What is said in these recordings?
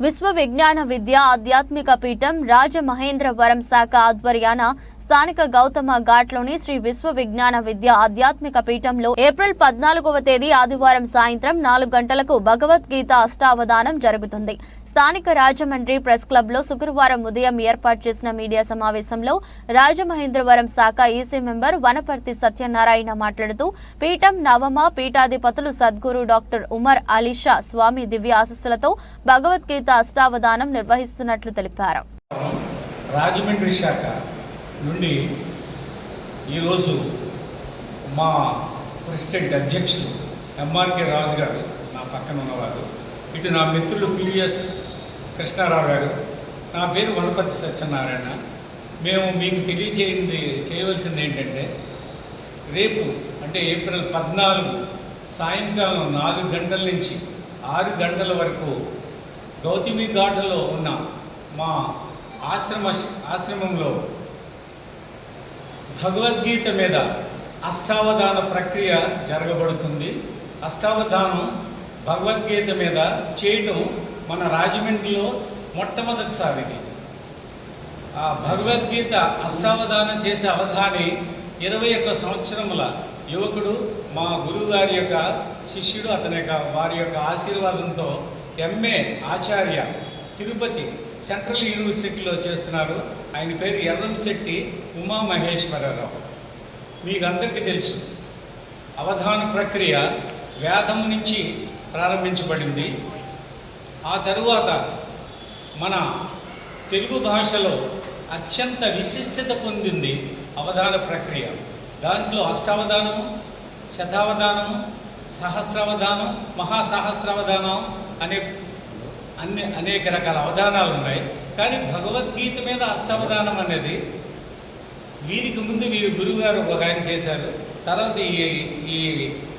విశ్వ విజ్ఞాన విద్య ఆధ్యాత్మిక పీఠం రాజమహేంద్రవరం శాఖ ఆధ్వర్యాన స్థానిక గౌతమ ఘాట్లోని శ్రీ విశ్వ విజ్ఞాన విద్య ఆధ్యాత్మిక పీఠంలో ఏప్రిల్ పద్నాలుగవ తేదీ ఆదివారం సాయంత్రం నాలుగు గంటలకు భగవద్గీత అష్టావధానం జరుగుతుంది. స్థానిక రాజమండ్రి ప్రెస్ క్లబ్లో శుక్రవారం ఉదయం ఏర్పాటు చేసిన మీడియా సమావేశంలో రాజమహేంద్రవరం శాఖ ఈసీ మెంబర్ వనపర్తి సత్యనారాయణ మాట్లాడుతూ పీఠం నవమ పీఠాధిపతులు సద్గురు డాక్టర్ ఉమర్ అలీషా స్వామి దివ్య ఆశస్సులతో భగవద్గీత అష్టావధానం నిర్వహిస్తున్నట్లు తెలిపారు. రాజమండ్రి శాఖ నుండి ఈరోజు మా ప్రెసిడెంట్ అధ్యక్షులు ఎంఆర్కే రాజు గారు నా పక్కన ఉన్నవారు ఇటు నా మిత్రులు పివిఎస్ కృష్ణారావు గారు నా పేరు వనపతి సత్యనారాయణ. మేము మీకు తెలియజేయింది చేయవలసింది ఏంటంటే రేపు అంటే ఏప్రిల్ పద్నాలుగు సాయంకాలం నాలుగు గంటల నుంచి ఆరు గంటల వరకు గౌతమి ఘాట్లో ఉన్న మా ఆశ్రమ ఆశ్రమంలో భగవద్గీత మీద అష్టావధాన ప్రక్రియ జరగబడుతుంది. అష్టావధానం భగవద్గీత మీద చేయటం మన రాజమండ్రిలో మొట్టమొదటిసారిది. ఆ భగవద్గీత అష్టావధానం చేసే అవధాని ఇరవై ఒక్క సంవత్సరముల యువకుడు మా గురువుగారి యొక్క శిష్యుడు అతని యొక్క వారి యొక్క ఆశీర్వాదంతో ఎంఏ ఆచార్య తిరుపతి సెంట్రల్ యూనివర్సిటీలో చేస్తున్నారు. ఆయన పేరు ఎర్రంశెట్టి ఉమా మహేశ్వరరావు మీకు అందరికీ తెలుసు అవధాన ప్రక్రియ వేదం నుంచి ప్రారంభించబడింది. ఆ తరువాత మన తెలుగు భాషలో అత్యంత విశిష్టత పొందింది అవధాన ప్రక్రియ. దాంట్లో అష్టావధానము శతావధానము సహస్రావధానం మహాసహస్రావధానం అనే అన్ని అనేక రకాల అవధానాలు ఉన్నాయి కానీ భగవద్గీత మీద అష్టావధానం అనేది వీరికి ముందు వీరి గురుగారు ఒక ఆయన చేశారు. తర్వాత ఈ ఈ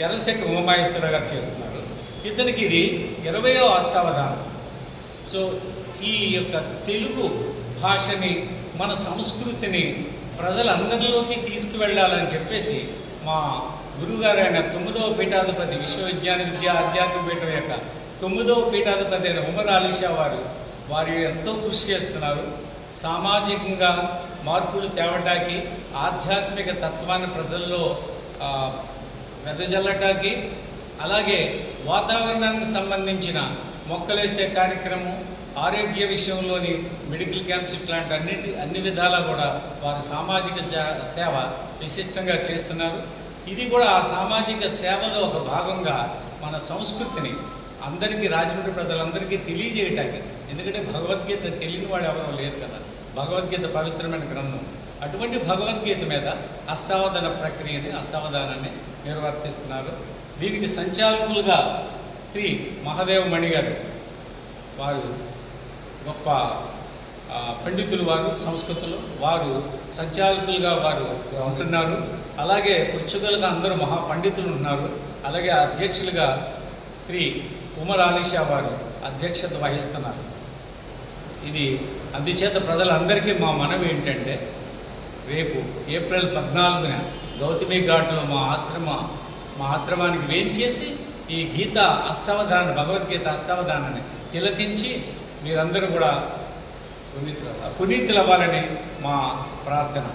ఎర్రశెట్టి ఉమామహేశ్వర గారు చేస్తున్నారు. ఇతనికి ఇది ఇరవయో అష్టావధానం. సో ఈ యొక్క తెలుగు భాషని మన సంస్కృతిని ప్రజలందరిలోకి తీసుకువెళ్ళాలని చెప్పేసి మా గురుగారైన తొమ్మిదవ పీఠాధిపతి విశ్వవిద్యాలయ విద్యా ఆధ్యాత్మిక పీఠం యొక్క తొమ్మిదవ పీఠాధిపతి అయిన ఉమర్ అలీషా వారు వారు ఎంతో కృషి చేస్తున్నారు. సామాజికంగా మార్పులు తేవటానికి ఆధ్యాత్మిక తత్వాన్ని ప్రజల్లో వెదజల్లటానికి అలాగే వాతావరణానికి సంబంధించిన మొక్కలేసే కార్యక్రమం ఆరోగ్య విషయంలోని మెడికల్ క్యాంప్స్ ఇట్లాంటి అన్నిటి అన్ని విధాలా కూడా వారి సామాజిక సేవ విశిష్టంగా చేస్తున్నారు. ఇది కూడా ఆ సామాజిక సేవలో ఒక భాగంగా మన సంస్కృతిని అందరికీ రాజమండ్రి ప్రజలందరికీ తెలియజేయటానికి. ఎందుకంటే భగవద్గీత తెలియని వాడు ఎవరో లేరు కదా. భగవద్గీత పవిత్రమైన గ్రంథం. అటువంటి భగవద్గీత మీద అష్టావధాన ప్రక్రియని అష్టావధానాన్ని నిర్వర్తిస్తున్నారు. దీనికి సంచాలకులుగా శ్రీ మహాదేవ మణి గారు వారు గొప్ప పండితులు వారు సంస్కృతులు. వారు సంచాలకులుగా వారు ఉంటున్నారు. అలాగే పుచ్చుకలుగా అందరూ మహా పండితులు ఉన్నారు అలాగే అధ్యక్షులుగా శ్రీ ఉమర్ ఆలీషా వారు అధ్యక్షత వహిస్తున్నారు. ఇది అందుచేత ప్రజలందరికీ మా మనవి ఏంటంటే రేపు ఏప్రిల్ పద్నాలుగున గౌతమి ఘాట్లో మా ఆశ్రమ మా ఆశ్రమానికి వేంచేసి ఈ గీత అష్టావధాన భగవద్గీత అష్టావధానాన్ని తిలకించి మీరందరూ కూడా పునీతులు పునీతులు అవ్వాలని మా ప్రార్థన.